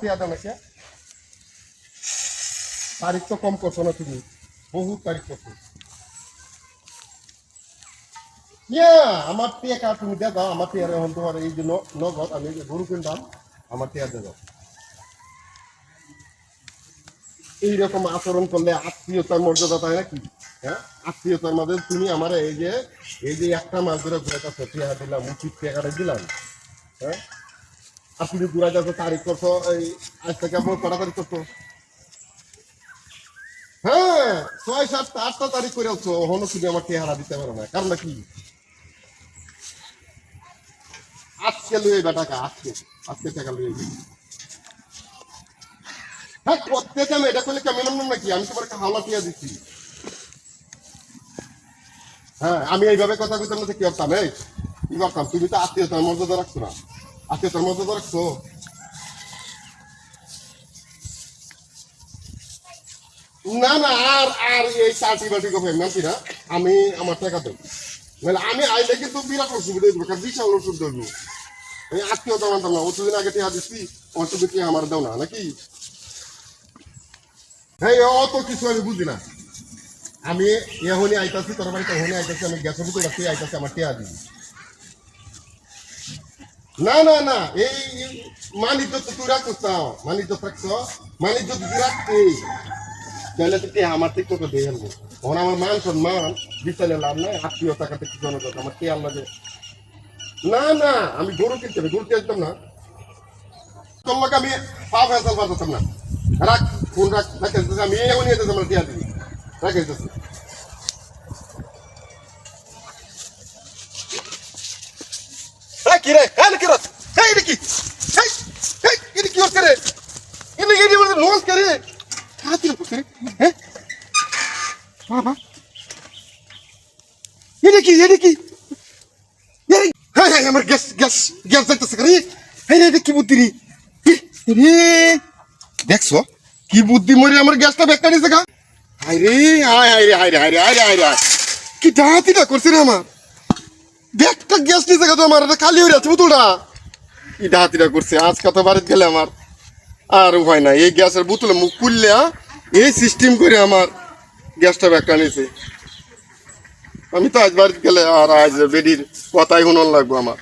টিয়া দাও নাকি তারিখ তো কম করছ না তুমি। বহুত তারিখ করছ। আমার টিয়া তুমি দিয়ে দাও, আমার টিয়ারে এখন তোমার এই জন্য নগদ, আমি যে গরু কিনলাম, আমার টিয়া দিয়ে এইরকম আচরণ করলে আত্মীয়তার মর্যাদা তাই নাকি? হ্যাঁ? আত্মীয়তার মাঝে তুমি আমার এই যে এই যে একটা মাছ ধরে ঘুরাইতেছো টিয়া দিলাম, উচিত টিয়াটা দিলাম। হ্যাঁ? তুমি ঘুরাই যাচ্ছ তারিখ করছ এই, আজ থেকে আপনার কটা তারিখ করছ হ্যাঁ ছয় সাতটা আটটা তারিখ করে আছো হনো তুমি আমার চেহারা দিতে পারো না। কারণ কি? আজকে লুয়ে বেটাকা, আজকে আজকে টাকা লুয়ে হ্যাঁ করতে যাবে এটা করলে কেমন নাকি? আমি তোমার হাওলা টিয়া দিচ্ছি। হ্যাঁ আমি এইভাবে কথা কইতাম না কি করতাম এই কি করতাম তুমি তো আত্মীয়তার মর্যাদা রাখছো না। আত্মীয়তার মর্যাদা রাখছো না না, আর আর এই চাটি বাটি কফে নাকি না, আমি আমার টাকা দেব। মানে আমি আইলে কিন্তু বিরাট অসুবিধা হইব, কারণ বিশাল অসুবিধা হইব এই আত্মীয়তা মানতাম না, অতদিন আগে টিয়া দিচ্ছি অসুবিধা টিয়া আমার দাও না, নাকি? হ্যাঁ এ অত কিছু আমি বুঝি না। আমি এখনই আইতাছি, তোর বাড়িতে এখনই আইতাছি, আমি গ্যাসের ভিতরে আইতাছি, আমার টিয়া দিবি। না না না এই এই মানিজ্য তো তুই রাখছ না মানিজ্য রাখছ মানিজ্য তুই রাখতে তাহলে তো কে আমার থেকে তোকে দিয়ে আনব তখন আমার মান সম্মান বিচারে লাভ নাই আত্মীয়তা কাছে কিছু জানা দরকার আমার কে আল্লাহ যে না না আমি গরু কিনতে হবে গরু কিনতাম না তোর লোক আমি পা ফেসাল পাঠাতাম না রাখ ফোন রাখ রাখে আমি এমন নিয়ে যেতে আমার দিয়া দিবি রাখে যেতেছি হ্যাঁ কি রে হ্যাঁ কি রস হ্যাঁ এটা কি হ্যাঁ হ্যাঁ রে রে পুত্রে হ্যাঁ বাবা এটা কি এটা কি এরে হ্যাঁ হ্যাঁ আমার গ্যাস গ্যাস গ্যাস যাইতেছে করে হ্যাঁ এটা কি বুদ্ধি রে রে দেখছ কি বুদ্ধি মরে আমার গ্যাসটা ব্যাগটা নিছে গা হাই রে হাই হাই রে হাই রে হাই রে হাই রে হাই রে কি ডাহাতিটা করছে রে আমার ব্যাগটা গ্যাস নিয়ে জায়গা তো আমার খালি হয়ে যাচ্ছে বোতলটা কি ডাহাতিটা করছে আজ কত বাড়িতে গেলে আমার আর উপায় নাই। এই গ্যাসের বোতলে মুখ খুললে এই সিস্টেম করে আমার গ্যাসটা ব্যাগটা নিয়েছে আমি তো আজ বাড়িতে গেলে আর আজ বেডির কথাই শুনন লাগবো আমার।